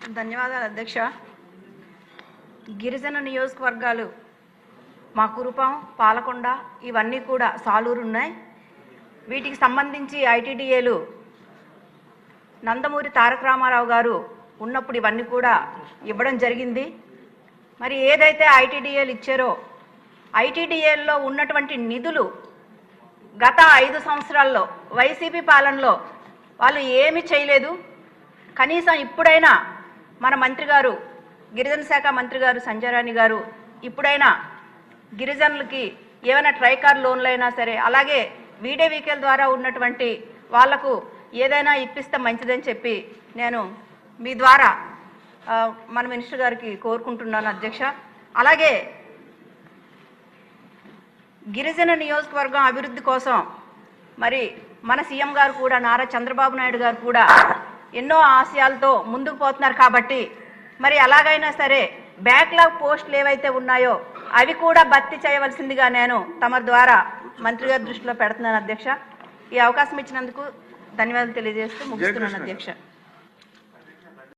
ధన్యవాదాలు అధ్యక్ష. గిరిజన నియోజకవర్గాలు మా కురుపాం పాలకొండ ఇవన్నీ కూడా సాలూరు ఉన్నాయి వీటికి సంబంధించి ఐటీడీఏలు నందమూరి తారక రామారావు గారు ఉన్నప్పుడు ఇవన్నీ కూడా ఇవ్వడం జరిగింది. మరి ఏదైతే ఐటీడీఏలు ఇచ్చారో ఐటీడీఏల్లో ఉన్నటువంటి నిధులు గత ఐదు సంవత్సరాల్లో వైసీపీ పాలనలో వాళ్ళు ఏమీ చేయలేదు. కనీసం ఇప్పుడైనా మన మంత్రి గారు గిరిజన శాఖ మంత్రి గారు సంజయరాణి గారు ఇప్పుడైనా గిరిజనులకి ఏమైనా ట్రైకార్ లోన్లు అయినా సరే అలాగే వీడియోవీకేల ద్వారా ఉన్నటువంటి వాళ్ళకు ఏదైనా ఇప్పిస్తే మంచిదని చెప్పి నేను మీ ద్వారా మన మినిస్టర్ గారికి కోరుకుంటున్నాను అధ్యక్ష. అలాగే గిరిజన నియోజకవర్గం అభివృద్ధి కోసం మరి మన సీఎం గారు కూడా నారా చంద్రబాబు నాయుడు గారు కూడా ఎన్నో ఆశయాలతో ముందుకు పోతున్నారు కాబట్టి మరి ఎలాగైనా సరే బ్యాక్లాగ్ పోస్టులు ఏవైతే ఉన్నాయో అవి కూడా భర్తీ చేయవలసిందిగా నేను తమ ద్వారా మంత్రి గారి దృష్టిలో పెడుతున్నాను అధ్యక్ష ఈ అవకాశం ఇచ్చినందుకు ధన్యవాదాలు తెలియజేస్తూ ముగిస్తున్నాను. అధ్యక్ష